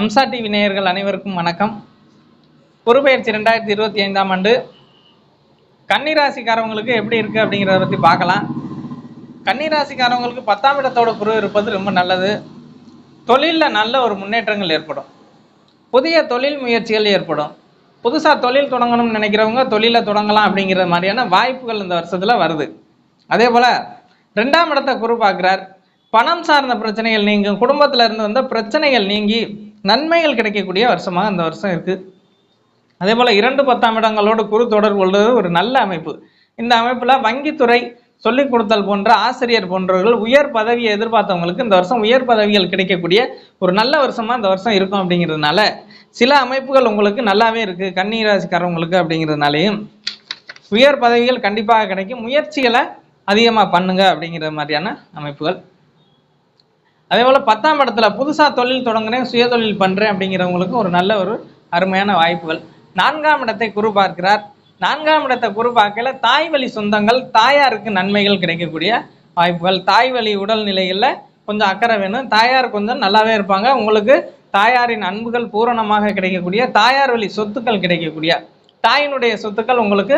Amsa TV நேயர்கள் அனைவருக்கும் வணக்கம். பொறுப்பெயர்ச்சி ரெண்டாயிரத்தி இருபத்தி ஐந்தாம் ஆண்டு. கன்னிராசிக்காரவங்களுக்கு எப்படி இருக்குது அப்படிங்கிறத பற்றி பார்க்கலாம். கன்னிராசிக்காரவங்களுக்கு பத்தாம் இடத்தோட குரு இருப்பது ரொம்ப நல்லது. தொழிலில் நல்ல ஒரு முன்னேற்றங்கள் ஏற்படும். புதிய தொழில் முயற்சிகள் ஏற்படும். புதுசாக தொழில் தொடங்கணும்னு நினைக்கிறவங்க தொழிலை தொடங்கலாம் அப்படிங்கிற மாதிரியான வாய்ப்புகள் இந்த வருஷத்தில் வருது. அதே போல் ரெண்டாம் இடத்தை குரு பார்க்குறார். பணம் சார்ந்த பிரச்சனைகள் நீங்கும். குடும்பத்தில் இருந்து வந்த பிரச்சனைகள் நீங்கி நன்மைகள் கிடைக்கக்கூடிய வருஷமாக இந்த வருஷம் இருக்குது அதே போல் இரண்டு பத்தாம் இடங்களோடு குறு தொடர்பு கொள்வது ஒரு நல்ல அமைப்பு. இந்த அமைப்பில் வங்கித்துறை சொல்லிக் கொடுத்தல் போன்ற ஆசிரியர் போன்றவர்கள் உயர் பதவியை எதிர்பார்த்தவங்களுக்கு இந்த வருஷம் உயர் பதவிகள் கிடைக்கக்கூடிய ஒரு நல்ல வருஷமாக இந்த வருஷம் இருக்கும் அப்படிங்கிறதுனால சில அமைப்புகள் உங்களுக்கு நல்லாவே இருக்குது கன்னிராசிக்காரவங்களுக்கு அப்படிங்கிறதுனாலையும். உயர் பதவிகள் கண்டிப்பாக கிடைக்கும். முயற்சிகளை அதிகமாக பண்ணுங்க அப்படிங்கிற மாதிரியான அமைப்புகள். அதே போல் பத்தாம் இடத்துல புதுசாக தொழில் தொடங்குறேன் சுய தொழில் பண்ணுறேன் அப்படிங்கிறவங்களுக்கு ஒரு நல்ல ஒரு அருமையான வாய்ப்புகள். நான்காம் இடத்தை குரு பார்க்கிறார். நான்காம் இடத்தை குரு பார்க்கல தாய் வழி சொந்தங்கள் தாயாருக்கு நன்மைகள் கிடைக்கக்கூடிய வாய்ப்புகள். தாய் வழி உடல்நிலையில் கொஞ்சம் அக்கறை வேணும். தாயார் கொஞ்சம் நல்லாவே இருப்பாங்க. உங்களுக்கு தாயாரின் அன்புகள் பூரணமாக கிடைக்கக்கூடிய தாயார் வழி சொத்துக்கள் கிடைக்கக்கூடிய தாயினுடைய சொத்துக்கள் உங்களுக்கு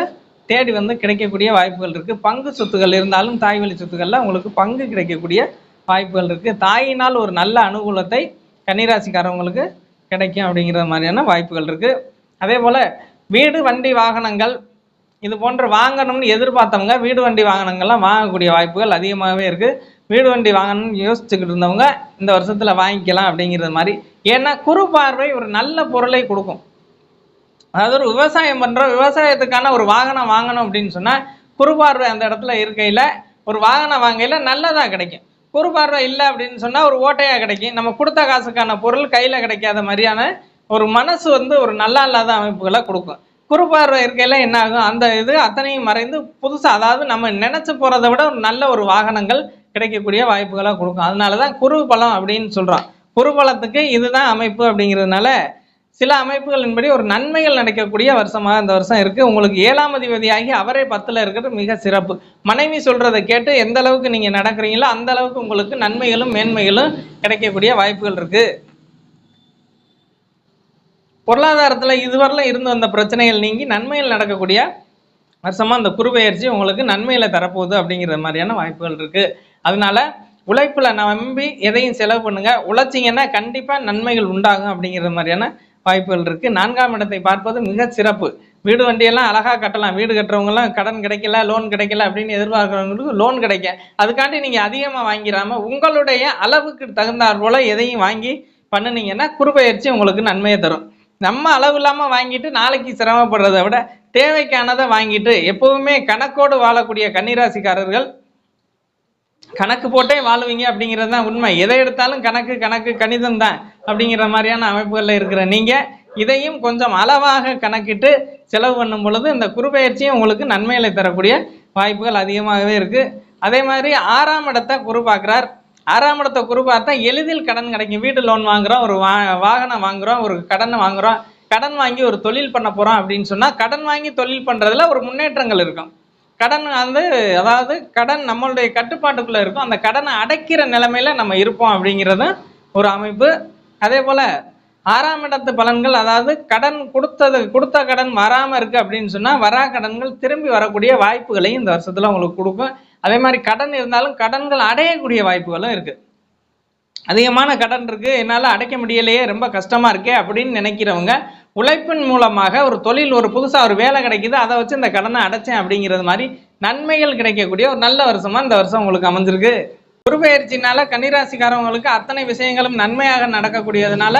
தேடி வந்து கிடைக்கக்கூடிய வாய்ப்புகள் இருக்குது பங்கு சொத்துக்கள் இருந்தாலும் தாய் வழி சொத்துக்களில் உங்களுக்கு பங்கு கிடைக்கக்கூடிய வாய்ப்புகள் இருக்குது தாயினால் ஒரு நல்ல அனுகூலத்தை கன்னிராசிக்காரவங்களுக்கு கிடைக்கும் அப்படிங்கிற மாதிரியான வாய்ப்புகள் இருக்குது அதே போல் வீடு வண்டி வாகனங்கள் இது போன்ற வாங்கணும்னு எதிர்பார்த்தவங்க வீடு வண்டி வாகனங்கள்லாம் வாங்கக்கூடிய வாய்ப்புகள் அதிகமாகவே இருக்குது வீடு வண்டி வாங்கணும்னு யோசிச்சுக்கிட்டு இருந்தவங்க இந்த வருஷத்தில் வாங்கிக்கலாம் அப்படிங்கிறது மாதிரி. ஏன்னா குறு பார்வை ஒரு நல்ல பொருளை கொடுக்கும். அதாவது ஒரு விவசாயம் பண்ணுறோம் விவசாயத்துக்கான ஒரு வாகனம் வாங்கணும் அப்படின்னு சொன்னால் குறுபார்வை அந்த இடத்துல இருக்கையில் ஒரு வாகனம் வாங்கையில் நல்லதாக கிடைக்கும். குறுபார்வை இல்லை அப்படின்னு சொன்னால் ஒரு ஓட்டையாக கிடைக்கும். நம்ம கொடுத்த காசுக்கான பொருள் கையில் கிடைக்காத மாதிரியான ஒரு மனசு வந்து ஒரு நல்லா இல்லாத அமைப்புகளை கொடுக்கும். குறுபார்வை இருக்கையில் என்ன ஆகும்? அந்த இது அத்தனையும் மறைந்து புதுசாக அதாவது நம்ம நினச்சி போகிறத விட ஒரு நல்ல ஒரு வாகனங்கள் கிடைக்கக்கூடிய வாய்ப்புகளாக கொடுக்கும். அதனால தான் குரு பலம் அப்படின்னு சொல்கிறோம் குரு பலத்துக்கு இதுதான் அமைப்பு அப்படிங்கிறதுனால சில அமைப்புகளின்படி ஒரு நன்மைகள் நடக்கக்கூடிய வருஷமாக இந்த வருஷம் இருக்குது உங்களுக்கு ஏழாம் அதிபதியாகி அவரே பத்தில் இருக்கிறது மிக சிறப்பு. மனைவி சொல்கிறத கேட்டு எந்த அளவுக்கு நீங்கள் நடக்கிறீங்களோ அந்த அளவுக்கு உங்களுக்கு நன்மைகளும் மேன்மைகளும் கிடைக்கக்கூடிய வாய்ப்புகள் இருக்குது பொருளாதாரத்தில் இதுவரையிலும் இருந்து வந்த பிரச்சனைகள் நீங்கி நன்மைகள் நடக்கக்கூடிய வருஷமாக அந்த குறுபெயர்ச்சி உங்களுக்கு நன்மைகளை தரப்போகுது அப்படிங்கிற மாதிரியான வாய்ப்புகள் இருக்குது அதனால உழைப்பில் நம்பி எதையும் செலவு பண்ணுங்கள் உழைச்சிங்கன்னா கண்டிப்பாக நன்மைகள் உண்டாகும் அப்படிங்கிற மாதிரியான வாய்ப்புகள் இருக்குது நான்காம் இடத்தை பார்ப்பது மிக சிறப்பு. வீடு வண்டியெல்லாம் அழகாக கட்டலாம். வீடு கட்டுறவங்கலாம் கடன் கிடைக்கல லோன் கிடைக்கல அப்படின்னு எதிர்பார்க்குறவங்களுக்கு லோன் கிடைக்கும் அதுக்காண்டி நீங்கள் அதிகமாக வாங்கிடாம உங்களுடைய அளவுக்கு தகுந்தாற் போல் எதையும் வாங்கி பண்ணுனீங்கன்னா குறுபெயர்ச்சி உங்களுக்கு நன்மையை தரும். நம்ம அளவு இல்லாமல் வாங்கிட்டு நாளைக்கு சிரமப்படுறதை விட தேவைக்கானதை வாங்கிட்டு எப்பவுமே கணக்கோடு வாழக்கூடிய கன்னிராசிக்காரர்கள் கணக்கு போட்டே வாழுவீங்க அப்படிங்கிறது தான் உண்மை. எதை எடுத்தாலும் கணக்கு கணக்கு கணிதம் தான் அப்படிங்கிற மாதிரியான அமைப்புகளில் இருக்கிற நீங்கள் இதையும் கொஞ்சம் அளவாக கணக்கிட்டு செலவு பண்ணும் பொழுது இந்த குறுபெயர்ச்சியும் உங்களுக்கு நன்மைகளை தரக்கூடிய வாய்ப்புகள் அதிகமாகவே இருக்குது அதே மாதிரி ஆறாம் இடத்தை குரு பார்க்குறார். ஆறாம் இடத்தை குரு பார்த்தா எளிதில் கடன் கிடைக்கும். வீட்டு லோன் வாங்குறோம் ஒரு வா வாகனம் வாங்குகிறோம் ஒரு கடனை வாங்குகிறோம் கடன் வாங்கி ஒரு தொழில் பண்ண போகிறோம் அப்படின்னு சொன்னால் கடன் வாங்கி தொழில் பண்ணுறதுல ஒரு முன்னேற்றங்கள் இருக்கும். கடன் வந்து அதாவது கடன் நம்மளுடைய கட்டுப்பாட்டுக்குள்ளே இருக்கும். அந்த கடனை அடைக்கிற நிலைமையில் நம்ம இருப்போம் அப்படிங்கிறது ஒரு அமைப்பு. அதே போல் ஆறாம் இடத்து பலன்கள் அதாவது கடன் கொடுத்தது கொடுத்த கடன் வராமல் இருக்குது அப்படின்னு சொன்னால் வரா கடன்கள் திரும்பி வரக்கூடிய வாய்ப்புகளையும் இந்த வருஷத்தில் உங்களுக்கு கொடுக்கும். அதே மாதிரி கடன் இருந்தாலும் கடன்கள் அடையக்கூடிய வாய்ப்புகளும் இருக்குது அதிகமான கடன் இருக்குது என்னால் அடைக்க முடியலையே ரொம்ப கஷ்டமாக இருக்கே அப்படின்னு நினைக்கிறவங்க உழைப்பின் மூலமாக ஒரு தொழில் ஒரு புதுசாக ஒரு வேலை கிடைக்குது அதை வச்சு இந்த கடனை அடைச்சேன் அப்படிங்கிறது மாதிரி நன்மைகள் கிடைக்கக்கூடிய ஒரு நல்ல வருஷமாக இந்த வருஷம் உங்களுக்கு அமைஞ்சிருக்கு. குருபெயர்ச்சினால கன்னிராசிக்காரவங்களுக்கு அத்தனை விஷயங்களும் நன்மையாக நடக்கக்கூடியதுனால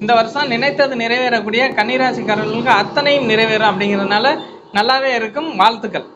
இந்த வருஷம் நினைத்தது நிறைவேறக்கூடிய கன்னிராசிக்காரர்களுக்கு அத்தனையும் நிறைவேறும் அப்படிங்கிறதுனால நல்லாவே இருக்கும். வாழ்த்துக்கள்.